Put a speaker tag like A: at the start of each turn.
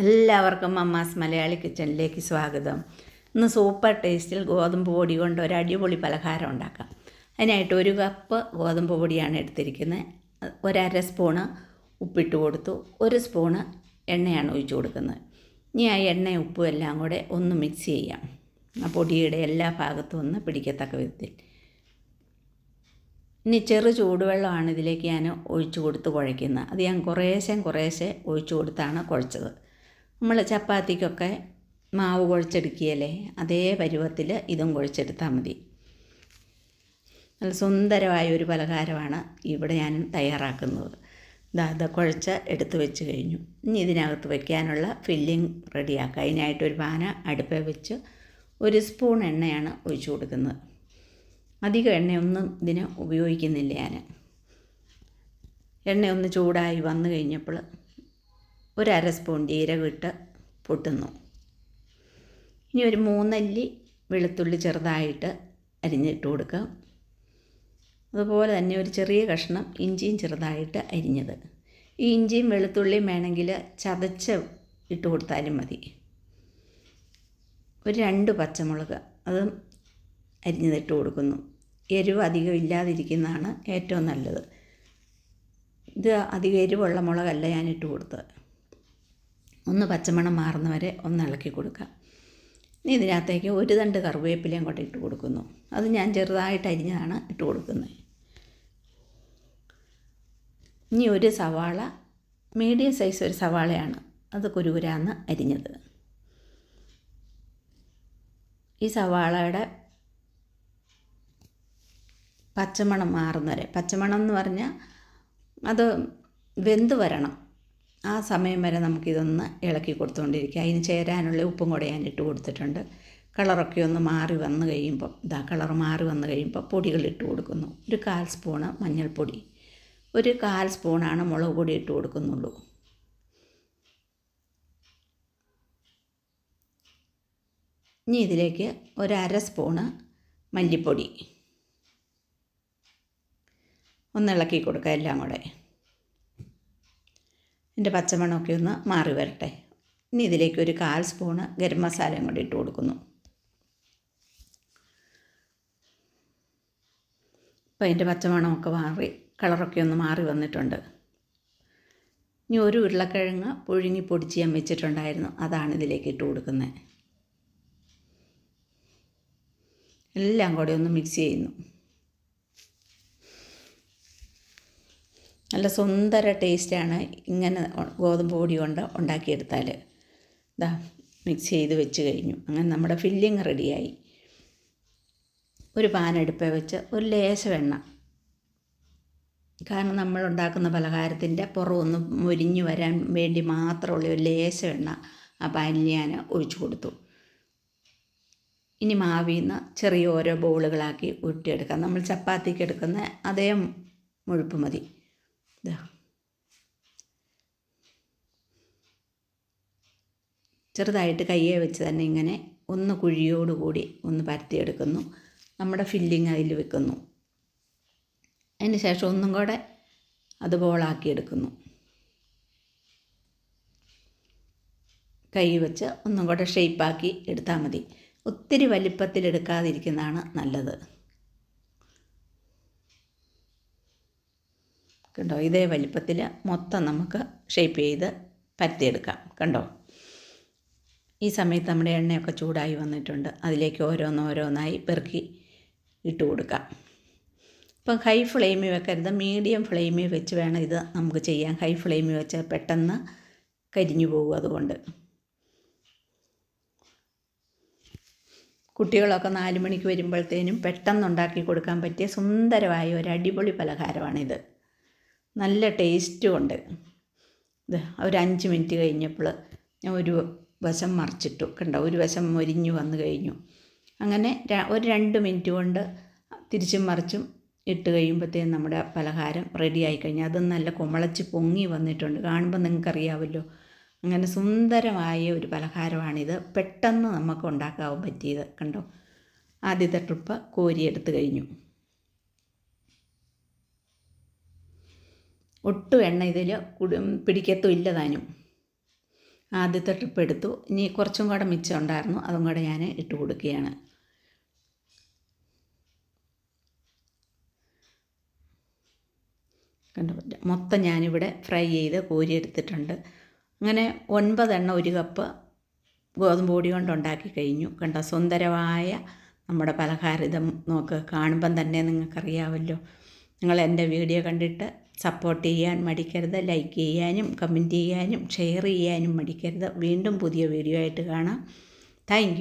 A: എല്ലാവർക്കും അമ്മാസ് മലയാളി കിച്ചണിലേക്ക് സ്വാഗതം. ഇന്ന് സൂപ്പർ ടേസ്റ്റിൽ ഗോതമ്പ് പൊടി കൊണ്ട് ഒരു അടിപൊളി പലഹാരം ഉണ്ടാക്കാം. അതിനായിട്ട് ഒരു കപ്പ് ഗോതമ്പ് പൊടിയാണ് എടുത്തിരിക്കുന്നത്. ഒരര സ്പൂണ് ഉപ്പിട്ട് കൊടുത്തു. ഒരു സ്പൂണ് എണ്ണയാണ് ഒഴിച്ചു കൊടുക്കുന്നത്. ഇനി ആ എണ്ണയും ഉപ്പും എല്ലാം കൂടെ ഒന്ന് മിക്സ് ചെയ്യാം. ആ പൊടിയുടെ എല്ലാ ഭാഗത്തും ഒന്ന് പിടിക്കത്തക്ക വിധത്തിൽ. ഇനി ചെറു ചൂടുവെള്ളമാണ് ഇതിലേക്ക് ഞാൻ ഒഴിച്ചു കൊടുത്ത് കുഴയ്ക്കുന്നത്. അത് ഞാൻ കുറേശ്ശെ കുറേശ്ശെ ഒഴിച്ചു കൊടുത്താണ് കുഴച്ചത്. നമ്മൾ ചപ്പാത്തിക്കൊക്കെ മാവ് കുഴച്ചെടുക്കുകയല്ലേ അതേ പരുവത്തിൽ ഇതും കുഴച്ചെടുത്താൽ മതി. നല്ല സുന്ദരമായ ഒരു പലഹാരമാണ് ഇവിടെ ഞാൻ തയ്യാറാക്കുന്നത്. ഇതാ ഇത് കുഴച്ച എടുത്ത് വെച്ച് കഴിഞ്ഞു. ഇനി ഇതിനകത്ത് വയ്ക്കാനുള്ള ഫില്ലിംഗ് റെഡിയാക്കുക അതിനായിട്ട് ഒരു പാന അടുപ്പേ വെച്ച് ഒരു സ്പൂൺ എണ്ണയാണ് ഒഴിച്ചു കൊടുക്കുന്നത്. അധികം എണ്ണയൊന്നും ഇതിന് ഉപയോഗിക്കുന്നില്ല ഞാൻ എണ്ണയൊന്ന് ചൂടായി വന്നു കഴിഞ്ഞപ്പോൾ ഒരു അര സ്പൂൺ ജീരകം ഇട്ട് പൊട്ടുന്നു. ഇനി ഒരു മൂന്നല്ലി വെളുത്തുള്ളി ചെറുതായിട്ട് അരിഞ്ഞിട്ട് കൊടുക്കുക അതുപോലെ തന്നെ ഒരു ചെറിയ കഷ്ണം ഇഞ്ചിയും ചെറുതായിട്ട് അരിഞ്ഞത്. ഈ ഇഞ്ചിയും വെളുത്തുള്ളിയും വേണമെങ്കിൽ ചതച്ച് ഇട്ട് കൊടുത്താലും മതി. ഒരു രണ്ട് പച്ചമുളക് അതും അരിഞ്ഞതിട്ട് കൊടുക്കുന്നു. എരിവ് അധികം ഇല്ലാതിരിക്കുന്നതാണ് ഏറ്റവും നല്ലത്. ഇത് അധികം എരിവുള്ള മുളകല്ല ഞാൻ ഇട്ട് കൊടുത്തത്. ഒന്ന് പച്ചമണം മാറുന്ന വരെ ഒന്ന് ഇളക്കി കൊടുക്കുക. ഇനി ഇതിനകത്തേക്ക് ഒരു തണ്ട് കറിവേപ്പിലയും കൂടെ ഇട്ട് കൊടുക്കുന്നു. അത് ഞാൻ ചെറുതായിട്ട് അരിഞ്ഞതാണ് ഇട്ട് കൊടുക്കുന്നത്. ഇനി ഒരു സവാള മീഡിയം സൈസ് ഒരു സവാളയാണ് അത് കുരുകുരാന്ന് അരിഞ്ഞത്. ഈ സവാളയുടെ പച്ചമണം മാറുന്നവരെ പച്ചമണം എന്ന് പറഞ്ഞാൽ അത് വെന്ത് വരണം. ആ സമയം വരെ നമുക്കിതൊന്ന് ഇളക്കി കൊടുത്തുകൊണ്ടിരിക്കുക അതിന് ചേരാനുള്ള ഉപ്പും കൂടെ ഞാൻ ഇട്ട് കൊടുത്തിട്ടുണ്ട്. കളറൊക്കെ ഒന്ന് മാറി വന്നു കഴിയുമ്പോൾ ഇതാ കളർ മാറി വന്നു കഴിയുമ്പോൾ പൊടികൾ ഇട്ട് കൊടുക്കുന്നു. ഒരു കാൽ സ്പൂണ് മഞ്ഞൾപ്പൊടി. ഒരു കാൽ സ്പൂണാണ് മുളക് പൊടി ഇട്ട് കൊടുക്കുന്നുള്ളൂ. ഇനി ഇതിലേക്ക് ഒരു അര സ്പൂണ് മല്ലിപ്പൊടി. ഒന്ന് ഇളക്കി കൊടുക്കുക എല്ലാം കൂടെ. എന്റെ പച്ചമണമൊക്കെ ഒന്ന് മാറി വരട്ടെ. ഇനി ഇതിലേക്ക് ഒരു കാൽ സ്പൂണ് ഗരം മസാലയും കൂടി ഇട്ട് കൊടുക്കുന്നു. അപ്പോൾ അതിന്റെ പച്ചമണമൊക്കെ മാറി കളറൊക്കെ ഒന്ന് മാറി വന്നിട്ടുണ്ട്. ഇനി ഒരു ഉരുളക്കിഴങ്ങ് പുഴുങ്ങി പൊടിച്ച് ഞാൻ വെച്ചിട്ടുണ്ടായിരുന്നു. അതാണ് ഇതിലേക്ക് ഇട്ട് കൊടുക്കുന്നത്. എല്ലാം കൂടി ഒന്ന് മിക്സ് ചെയ്യുന്നു. നല്ല സുന്ദര ടേസ്റ്റാണ് ഇങ്ങനെ ഗോതമ്പ് പൊടി കൊണ്ട് ഉണ്ടാക്കിയെടുത്താൽ ഇതാ മിക്സ് ചെയ്ത് വെച്ച് കഴിഞ്ഞു. അങ്ങനെ നമ്മുടെ ഫില്ലിങ് റെഡിയായി ഒരു പാൻ അടുപ്പേ വെച്ച് ഒരു ലേശം എണ്ണ. കാരണം നമ്മൾ ഉണ്ടാക്കുന്ന പലഹാരത്തിന്റെ പുറമൊന്ന് മുരിഞ്ഞു വരാൻ വേണ്ടി മാത്രമുള്ള ഒരു ലേശം എണ്ണ ആ പാനിൽ ഞാൻ ഒഴിച്ചു കൊടുത്തു. ഇനി മാവിൽ നിന്ന് ചെറിയ ഓരോ ബോളുകളാക്കി ഉരുട്ടിയെടുക്കാം നമ്മൾ ചപ്പാത്തിക്ക് എടുക്കുന്ന അതേ മുഴുപ്പ് മതി. ഇതാ ചെറുതായിട്ട് കയ്യെ വെച്ച് തന്നെ ഇങ്ങനെ ഒന്ന് കുഴിയോടുകൂടി ഒന്ന് പരത്തിയെടുക്കുന്നു. നമ്മുടെ ഫില്ലിങ് അതിൽ വെക്കുന്നു. അതിന് ശേഷം ഒന്നും കൂടെ അത് ബോളാക്കിയെടുക്കുന്നു കൈ വെച്ച് ഒന്നും കൂടെ ഷേപ്പാക്കി എടുത്താൽ മതി. ഒത്തിരി വലിപ്പത്തിൽ എടുക്കാതിരിക്കുന്നതാണ് നല്ലത്. കണ്ടോ? ഇതേ വലിപ്പത്തിൽ മൊത്തം നമുക്ക് ഷേപ്പ് ചെയ്ത് പരത്തിയെടുക്കാം. കണ്ടോ? ഈ സമയത്ത് നമ്മുടെ എണ്ണയൊക്കെ ചൂടായി വന്നിട്ടുണ്ട്. അതിലേക്ക് ഓരോന്നോരോന്നായി പെറുക്കി ഇട്ട് കൊടുക്കാം. ഇപ്പം ഹൈ ഫ്ലെയിമിൽ വെക്കരുത്. മീഡിയം ഫ്ലെയിമിൽ വെച്ച് വേണം ഇത് നമുക്ക് ചെയ്യാൻ. ഹൈ ഫ്ലെയിമിൽ വെച്ചാൽ പെട്ടെന്ന് കരിഞ്ഞു പോകും അതുകൊണ്ട്. കുട്ടികളൊക്കെ നാല് മണിക്ക് വരുമ്പോഴത്തേനും പെട്ടെന്ന് ഉണ്ടാക്കി കൊടുക്കാൻ പറ്റിയ സുന്ദരമായ ഒരു അടിപൊളി പലഹാരമാണിത്. നല്ല ടേസ്റ്റും ഉണ്ട്. ഇത് ഒരു അഞ്ച് മിനിറ്റ് കഴിഞ്ഞപ്പോൾ ഞാൻ ഒരു വശം മറിച്ചിട്ടു. കണ്ടോ ഒരു വശം മൊരിഞ്ഞു വന്നു കഴിഞ്ഞു. അങ്ങനെ ഒരു രണ്ട് മിനിറ്റ് കൊണ്ട് തിരിച്ചും മറിച്ചും ഇട്ട് കഴിയുമ്പോഴത്തേക്കും നമ്മുടെ പലഹാരം റെഡി ആയി കഴിഞ്ഞാൽ അത് നല്ല കുമളച്ച് പൊങ്ങി വന്നിട്ടുണ്ട്. കാണുമ്പോൾ നിങ്ങൾക്കറിയാമല്ലോ അങ്ങനെ സുന്ദരമായ ഒരു പലഹാരമാണിത്. പെട്ടെന്ന് നമുക്ക് ഉണ്ടാക്കാൻ പറ്റിയത്. കണ്ടോ? ആദ്യത്തെ ട്രിപ്പ് കോരിയെടുത്ത് കഴിഞ്ഞു. ഒട്ടും എണ്ണ ഇതിൽ പിടിക്കത്തും ഇല്ല താനും ആദ്യത്തെ ട്രിപ്പ് എടുത്തു. ഇനി കുറച്ചും കൂടെ മിച്ചം ഉണ്ടായിരുന്നു. അതും കൂടെ ഞാൻ ഇട്ട് കൊടുക്കുകയാണ്. മൊത്തം ഞാനിവിടെ ഫ്രൈ ചെയ്ത് കോരി എടുത്തിട്ടുണ്ട്. അങ്ങനെ ഒൻപതെണ്ണ ഒരു കപ്പ് ഗോതമ്പ് പൊടി കൊണ്ട് ഉണ്ടാക്കി കഴിഞ്ഞു. കണ്ടോ? സുന്ദരമായ നമ്മുടെ പലഹാരം നോക്ക്. കാണുമ്പം തന്നെ നിങ്ങൾക്കറിയാമല്ലോ നിങ്ങൾ എന്റെ വീഡിയോ കണ്ടിട്ട് സപ്പോർട്ട് ചെയ്യാൻ മടിക്കരുത് ലൈക്ക് ചെയ്യാനും കമന്റ് ചെയ്യാനും ഷെയർ ചെയ്യാനും മടിക്കരുത്. വീണ്ടും പുതിയ വീഡിയോ ആയിട്ട് കാണാം. താങ്ക്